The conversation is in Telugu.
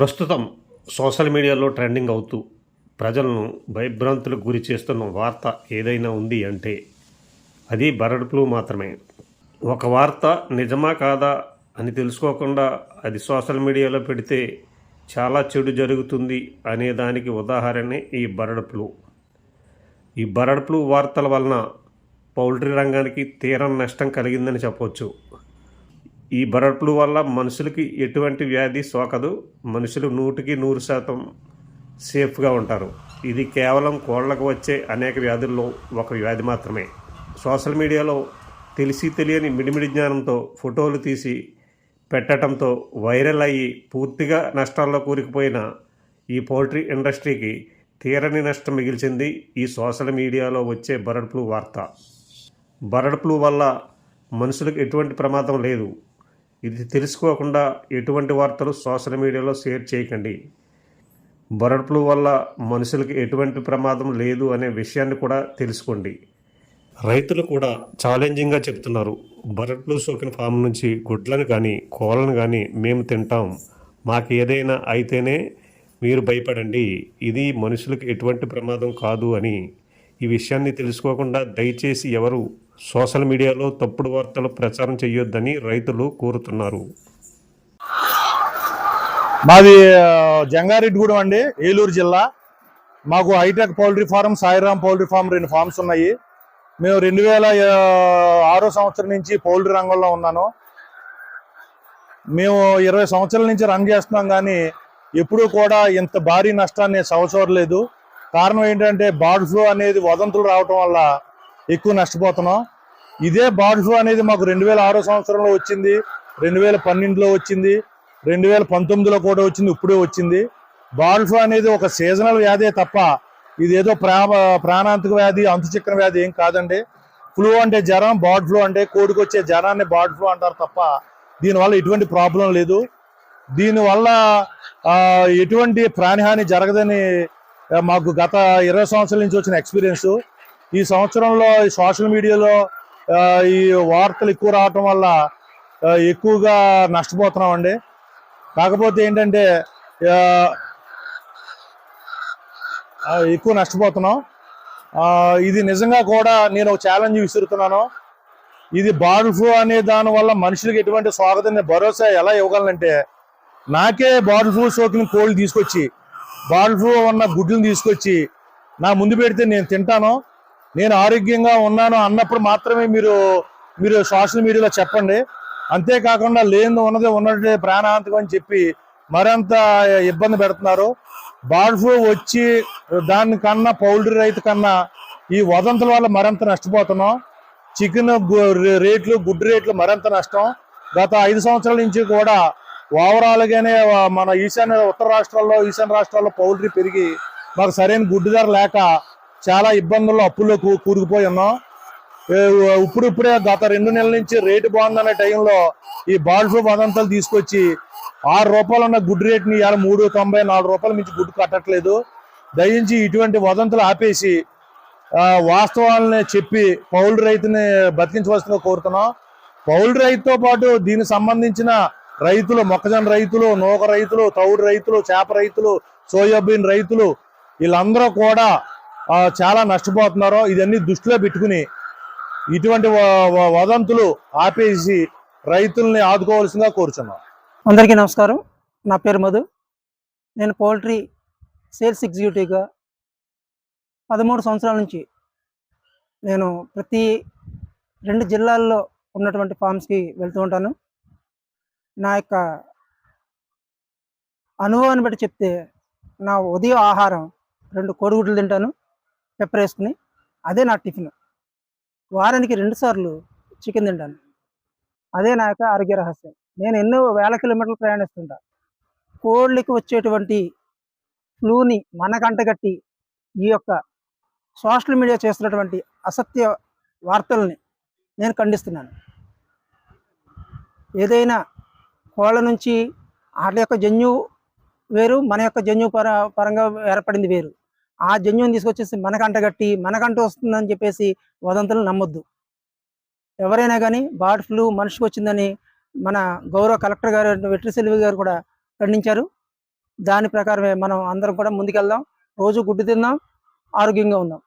ప్రస్తుతం సోషల్ మీడియాలో ట్రెండింగ్ అవుతూ ప్రజలను భయభ్రాంతులకు గురి చేస్తున్న వార్త ఏదైనా ఉంది అంటే అది బర్డ్ ఫ్లూ మాత్రమే. ఒక వార్త నిజమా కాదా అని తెలుసుకోకుండా అది సోషల్ మీడియాలో పెడితే చాలా చెడు జరుగుతుంది అనే దానికి ఉదాహరణే ఈ బర్డ్ ఫ్లూ. ఈ బర్డ్ ఫ్లూ వార్తల వలన పౌల్ట్రీ రంగానికి తీరం నష్టం కలిగిందని చెప్పవచ్చు ఈ బర్డ్ ఫ్లూ వల్ల మనుషులకి ఎటువంటి వ్యాధి సోకదు. మనుషులు నూటికి నూరు శాతం సేఫ్గా ఉంటారు. ఇది కేవలం కోళ్ళకు వచ్చే అనేక వ్యాధుల్లో ఒక వ్యాధి మాత్రమే. సోషల్ మీడియాలో తెలిసి తెలియని మిడిమిడి జ్ఞానంతో ఫోటోలు తీసి పెట్టడంతో వైరల్ అయ్యి పూర్తిగా నష్టాల్లో కూరుకుపోయిన ఈ పౌల్ట్రీ ఇండస్ట్రీకి తీరని నష్టం మిగిల్చింది ఈ సోషల్ మీడియాలో వచ్చే బర్డ్ ఫ్లూ వార్త. బర్డ్ ఫ్లూ వల్ల మనుషులకు ఎటువంటి ప్రమాదం లేదు. ఇది తెలుసుకోకుండా ఎటువంటి వార్తలు సోషల్ మీడియాలో షేర్ చేయకండి. బర్డ్ ఫ్లూ వల్ల మనుషులకి ఎటువంటి ప్రమాదం లేదు అనే విషయాన్ని కూడా తెలుసుకోండి. రైతులు కూడా ఛాలెంజింగ్గా చెప్తున్నారు. బర్డ్ ఫ్లూ సోకిన ఫామ్ నుంచి గుడ్లను కానీ కోళ్ళను కానీ మేము తింటాం. మాకు ఏదైనా అయితేనే మీరు భయపడండి. ఇది మనుషులకు ఎటువంటి ప్రమాదం కాదు అని ఈ విషయాన్ని తెలుసుకోకుండా దయచేసి ఎవరు సోషల్ మీడియాలో తప్పుడు వార్తలు ప్రచారం చేయొద్దని రైతులు కోరుతున్నారు. మాది జంగారెడ్డిగూడెం అండి ఏలూరు జిల్లా. మాకు hi tech poultry farm Sairam poultry farm రెండు ఫార్మ్స్ ఉన్నాయి. మేము రెండు వేల ఆరో సంవత్సరం నుంచి పౌల్ట్రీ రంగంలో ఉన్నాను. మేము ఇరవై సంవత్సరాల నుంచి రన్ చేస్తున్నాం కానీ ఎప్పుడూ కూడా ఇంత భారీ నష్టాన్ని సవచూరలేదు. కారణం ఏంటంటే బర్డ్ ఫ్లూ అనేది వదంతులు రావటం వల్ల ఎక్కువ నష్టపోతున్నాం. ఇదే బర్డ్ ఫ్లూ అనేది మాకు రెండు వేల ఆరో సంవత్సరంలో వచ్చింది రెండు వేల పన్నెండులో వచ్చింది రెండు వేల పంతొమ్మిదిలో కూడా వచ్చింది ఇప్పుడే వచ్చింది. బర్డ్ ఫ్లూ అనేది ఒక సీజనల్ వ్యాధే తప్ప ఇదేదో ప్రా ప్రాణాంతక వ్యాధి అంతుచిక్కన వ్యాధి ఏం కాదండి. ఫ్లూ అంటే జ్వరం బర్డ్ ఫ్లూ అంటే కోడికి వచ్చే జ్వరాన్ని బర్డ్ ఫ్లూ అంటారు తప్ప దీనివల్ల ఎటువంటి ప్రాబ్లం లేదు. దీనివల్ల ఎటువంటి ప్రాణహాని జరగదని మాకు గత ఇరవై సంవత్సరాల నుంచి వచ్చిన ఎక్స్పీరియన్స్ ఈ సంవత్సరంలో ఈ సోషల్ మీడియాలో ఈ వార్తలు ఎక్కువ రావటం వల్ల ఎక్కువగా నష్టపోతున్నామండి కాకపోతే ఏంటంటే ఎక్కువ నష్టపోతున్నాం. ఇది నిజంగా కూడా నేను ఒక ఛాలెంజ్ విసురుతున్నాను. ఇది బర్డ్ ఫ్లూ అనే దానివల్ల మనుషులకు ఎటువంటి స్వాగతం భరోసా ఎలా ఇవ్వగలనంటే నాకే బర్డ్ ఫ్లూ సోకిన కోళ్ళు తీసుకొచ్చి బార్డ్ ఫ్లూ ఉన్న గుడ్లను తీసుకొచ్చి నా ముందు పెడితే నేను తింటాను. నేను ఆరోగ్యంగా ఉన్నాను అన్నప్పుడు మాత్రమే మీరు మీరు సోషల్ మీడియాలో చెప్పండి. అంతేకాకుండా లేని ఉన్నది ఉన్నట్టే ప్రాణాంతకం అని చెప్పి మరింత ఇబ్బంది పెడుతున్నారు. బర్డ్ ఫ్లూ వచ్చి దానికన్నా పౌల్ట్రీ రైతు కన్నా ఈ వదంతుల వల్ల మరింత నష్టపోతున్నాం. చికెన్ రేట్లు గుడ్డు రేట్లు మరింత నష్టం. గత ఐదు సంవత్సరాల నుంచి కూడా ఓవరాల్గానే మన ఈశాన్య ఉత్తర రాష్ట్రాల్లో ఈశాన్య రాష్ట్రాల్లో పౌల్ట్రీ పెరిగి మాకు సరైన గుడ్డు ధర లేక చాలా ఇబ్బందుల్లో అప్పుల్లో కూరుకుపోయి ఉన్నాం. ఇప్పుడిప్పుడే ఇప్పుడు ఇప్పుడే గత రెండు నెలల నుంచి రేటు బాగుందనే టైంలో ఈ బాల్ ఫ్లూ వదంతలు తీసుకొచ్చి ఆరు రూపాయలు ఉన్న గుడ్డు రేట్ని ఇవాళ మూడు తొంభై నాలుగు రూపాయల మించి గుడ్డు కట్టట్లేదు. దయించి ఇటువంటి వదంతులు ఆపేసి వాస్తవాలని చెప్పి పౌల్ట్రీ రైతుని బతికించవలసిందిగా కోరుతున్నాం. పౌల్ట్రీ రైతుతో పాటు దీనికి సంబంధించిన రైతులు మొక్కజొన్న రైతులు నూక రైతులు తౌడు రైతులు చేప రైతులు సోయాబీన్ రైతులు వీళ్ళందరూ కూడా చాలా నష్టపోతున్నారు. ఇదన్నీ దృష్టిలో పెట్టుకుని ఇటువంటి వ- వదంతులు ఆపేసి రైతుల్ని ఆదుకోవాల్సిందిగా కోరుచున్నాం. అందరికీ నమస్కారం. నా పేరు మధు. నేను పౌల్ట్రీ సేల్స్ ఎగ్జిక్యూటివ్గా పదమూడు సంవత్సరాల నుంచి నేను ప్రతి రెండు జిల్లాల్లో ఉన్నటువంటి ఫామ్స్కి వెళ్తూ ఉంటాను. నా యొక్క అనుభవాన్ని బట్టి చెప్తే నా ఉదయం ఆహారం రెండు కోడిగుడ్లు తింటాను పెప్పర్ వేసుకుని అదే నా టిఫిన్. వారానికి రెండుసార్లు చికెన్ తింటాను. అదే నా యొక్క ఆరోగ్య రహస్యం. నేను ఎన్నో వేల కిలోమీటర్లు ప్రయాణిస్తుంటా. కోళ్ళకి వచ్చేటువంటి ఫ్లూని మనకంటగట్టి ఈ యొక్క సోషల్ మీడియా చేస్తున్నటువంటి అసత్య వార్తల్ని నేను ఖండిస్తున్నాను. ఏదైనా కోళ్ళ నుంచి వాటి యొక్క జన్యు వేరు మన యొక్క జన్యు పర పరంగా ఏర్పడింది వేరు. ఆ జన్యుని తీసుకొచ్చేసి మనకంటగట్టి మనకంటూ వస్తుందని చెప్పేసి వదంతులు నమ్మొద్దు. ఎవరైనా కానీ బర్డ్ ఫ్లూ మనిషికి వచ్చిందని మన గౌరవ కలెక్టర్ గారు వెట్రి సెల్వి గారు కూడా ఖండించారు. దాని ప్రకారమే మనం అందరం కూడా ముందుకెళ్దాం. రోజు గుడ్డు తిందాం. ఆరోగ్యంగా ఉందాం.